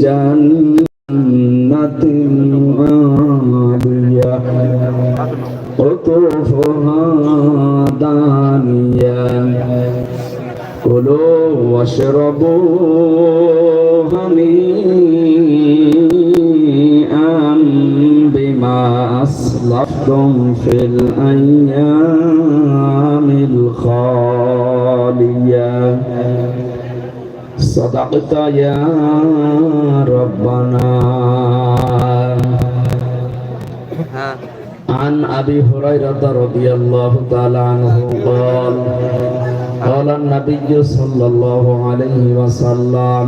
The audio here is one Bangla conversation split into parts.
جنة عالية قطوفها دانية كلوا واشربوا هنيئا بما أسلفتم في الأيام الخالية صدقت يا ربنا عن أبي هريرة رضي الله تعالى عنه قال قال النبي صلى الله عليه وسلم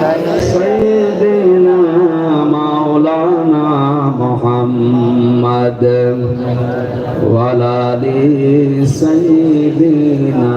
سيدنا مولانا محمد وعلى آل سيدنا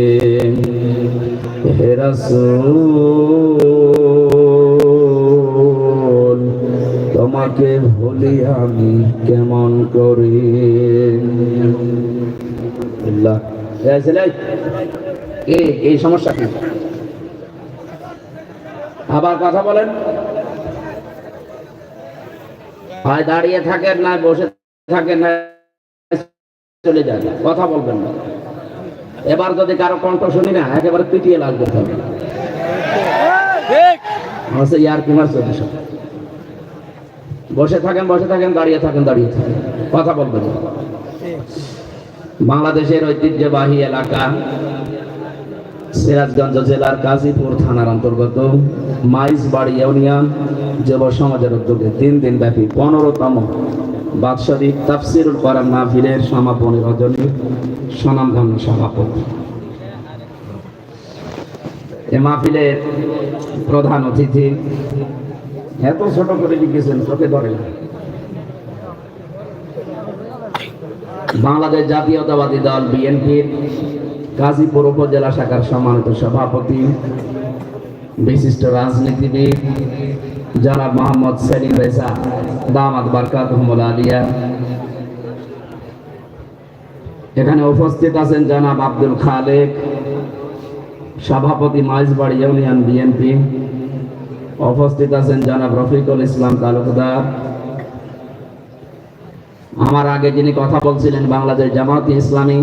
হেরাসুল তোমাকে ভুলি আমি কেমন করি? এই সমস্যা কি? আবার কথা বলেন। হয় দাঁড়িয়ে থাকেন না, বসে থাকেন না, চলে যান। কথা বলবেন না। এবার যদি কারও কণ্ঠ শুনি না, একেবারে পিটিয়ে লাগবে তবে ইয়ার কুমার বসে থাকেন বসে থাকেন, দাঁড়িয়ে থাকেন দাঁড়িয়ে থাকেন। কথা বলবেন। বাংলাদেশের ঐতিহ্যবাহী এলাকা সিরাজগঞ্জ জেলার গাজীপুর থানার অন্তর্গত মাইজবাড়ি ইউনিয়ন যুব সমাজের উদ্যোগে তিন দিন ব্যাপী পনেরোতম বাৎসরিক তাফসিরুল করার মাহফিলের সমাপনী রজনী স্বনামধন্য সভাপতি এ মাহফিলের প্রধান অতিথি এত ছোট করে লিখেছেন, চোখে ধরে। বাংলাদেশ জাতীয়তাবাদী দল বিএনপির গাজীপুর উপজেলা শাখার সম্মানিত সভাপতি, বিশিষ্ট রাজনীতিবিদ জনাব মোহাম্মদ সেলিম রেজা, দামাত বারকাত আলিয়া। এখানে উপস্থিত আছেন জনাব আব্দুল খালেক, সভাপতি মাইজবাড়ি ইউনিয়ন বিএনপি। উপস্থিত আছেন জনাব রফিকুল ইসলাম তালুকদার। আমার আগে যিনি কথা বলছিলেন বাংলাদেশ জামাত ইসলামী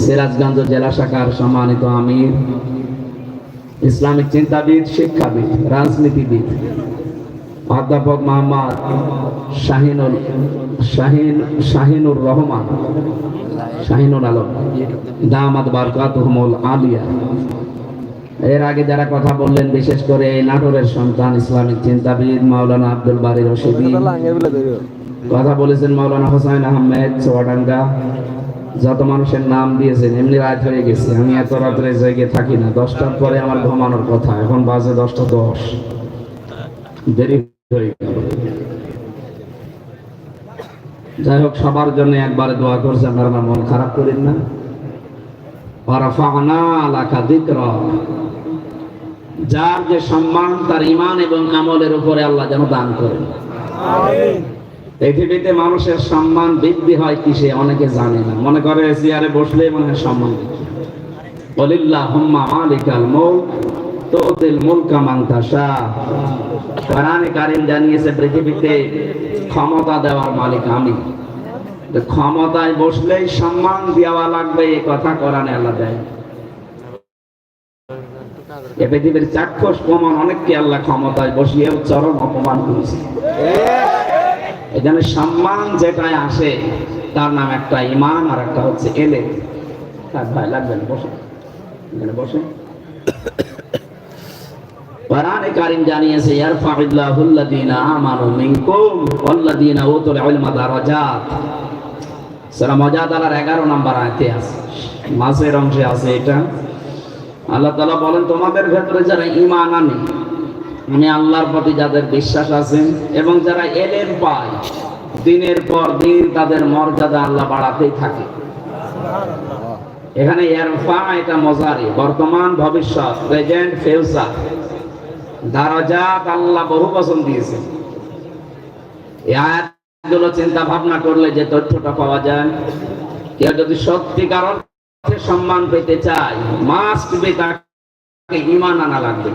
সিরাজগঞ্জ জেলা শাখার সম্মানিত আমির, ইসলামিক চিন্তাবিদ, শিক্ষাবিদ, রাজনীতিবিদ, অধ্যাপক মোহাম্মদ শাহিনুল, শাহিন, শাহিনুর রহমান, শাহিনুল আলম দামাদ বারকাতুহমুল আলিয়া। এর আগে যারা কথা বললেন, বিশেষ করে এই নাটোরের সন্তান ইসলামিক চিন্তাবিদ মাওলানা আব্দুল বারি রশিদি, কথা বলেছেন মাওলানা হোসাইন আহমেদ, চুয়াডাঙ্গা। যত মানুষের নাম দিয়েছেন, এমনি রাত হয়ে গেছে। আমি এত রাত্রে জায়গায় থাকি না। দশটার পরে আমার ঘুমানোর কথা। এখন বাজে দশটা দশ। দেরি হয়ে গেল। যাই হোক, সবার জন্য একবারে দোয়া করছে, আপনারা মন খারাপ করেন না। যার যে সম্মান, তার ইমান এবং আমলের উপরে আল্লাহ যেন দান করেন। পৃথিবীতে মানুষের সম্মান বৃদ্ধি হয় কিসে অনেকে জানে না। মনে করে চেয়ারে বসলে মনে হয় সম্মান বলিল্লাহ হুম্মা মালিকাল কোরআনে কারীম জানিয়েছে, পৃথিবীতে ক্ষমতা দেওয়ার মালিক আমি। ক্ষমতায় বসলেই সম্মান দেওয়া লাগবে এই কথা কোরআনে আল্লাহ দেয়। এ পৃথিবীর চাক্ষুষ প্রমাণ অনেককে আল্লাহ ক্ষমতায় বসিয়েও চরম অপমান করেছে। এখানে সম্মান যেটাই আসে, তার নাম একটা ইমান আর একটা হচ্ছে এলে থাক ভাই, লাগবে না বসে এখানে বসে কারীম জানিয়েছে আমানু মিনকুম উতুল দারাজাত। সূরা মুজাদালার 11 নম্বর আয়াতে আছে। মাসের অংশে আছে এটা। আল্লাহ তাআলা বলেন, তোমাদের ভেতরে যারা ঈমান আনে মানে আল্লাহর প্রতি যাদের বিশ্বাস আছে এবং যারা এলেম পায়, দিনের পর দিন তাদের মর্যাদা আল্লাহ বাড়াতেই থাকে। এখানে ইয়ারফা এটা মজারি বর্তমান, ভবিষ্যৎ, প্রেজেন্ট, ফিউচার। দারাজাত আল্লাহ বহু বচন দিয়েছে। এই চিন্তা ভাবনা করলে যে তথ্যটা পাওয়া যায়। কেউ যদি সত্যিকার সম্মান পেতে চায় মাস্ট বি তাকে ইমান আনা লাগবে।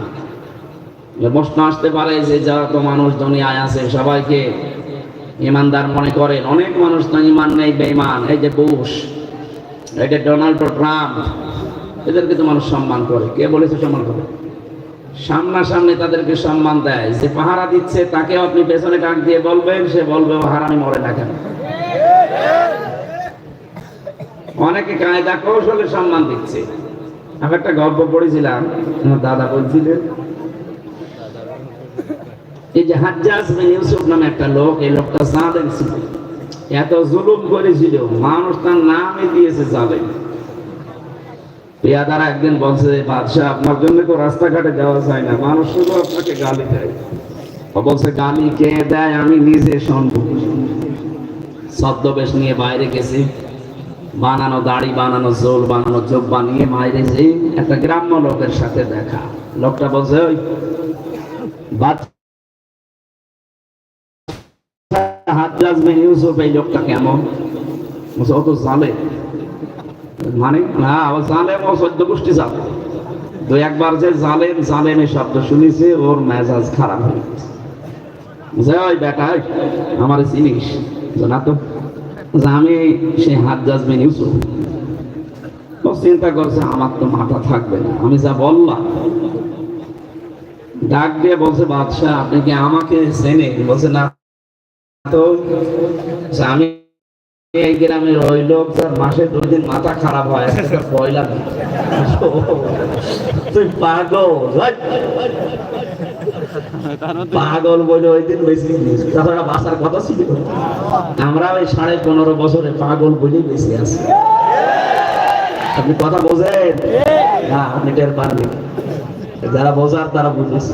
প্রশ্ন আসতে পারে যে যারা তো মানুষ দুনিয়ায় আছে, সবাইকে ইমানদার মনে করেন। অনেক মানুষ তো ইমান নেই বেঈমান। এই যে বুশ, এই যে ডোনাল্ড ট্রাম্প, এদেরকে তো মানুষ সম্মান করে। কে বলেছে সম্মান করে? সামনাসামনি তাদেরকে সম্মান দেয়। যে পাহারা দিচ্ছে তাকে আপনি পেছনে ডাক দিয়ে বলবেন, সে বলবে, ও হারামি মরে না কেন? অনেকে কায়দা কৌশলে সম্মান দিচ্ছে। আমি একটা গল্প পড়েছিলাম, আমার দাদা বলছিলেন যে বিন ইউসুফ নামে একটা লোক, এই লোকটা জালেম ছিল। এত জুলুম করেছিল, মানুষ তার নামই দিয়েছে জালেম। পেয়াদারা একদিন বলছে, বাদশাহ, আপনার জন্য তো রাস্তাঘাটে যাওয়া যায় না, মানুষ শুধু আপনাকে গালি দেয়। বলছে, গালি কে দেয়? আমি নিজে ছদ্মবেশ নিয়ে বাইরে গেছি। বানানো দাড়ি, বানানো জোল বানানো চোখ বানিয়ে বাইরে একটা গ্রাম্য লোকের সাথে দেখা। লোকটা বলছে, ওই বাচ্চা ইউসুফ এই লোকটা কেমন? জালে। মানে না ও জালেম সদ্য গোষ্ঠী জালেম দু একবার যে জালেম জালেমের শব্দ শুনেছে, ওর মেজাজ খারাপ হয়ে গেছে। যে ওই বেটা আমার চিনিস? যে না তো। আমি ইউসুফ চিন্তা করছে, আমার তো মাথা থাকবে না। আমি যা বললাম। ডাক দিয়ে বলছে, বাদশাহ, আপনি কি আমাকে চেনে বলছে, না। গ্রামের ওই লোক যার মাসে দুই দিন মাথা খারাপ হয় পয়লা তুই পাগল। পাগল বলে ওই দিন বেশি বাসার কথা ছিল। আমরা ওই সাড়ে পনেরো বছরে পাগল বলেই বেশি আছি। আপনি কথা বোঝেন? না, আপনি টের পাননি। যারা বোঝার তারা বুঝেছে।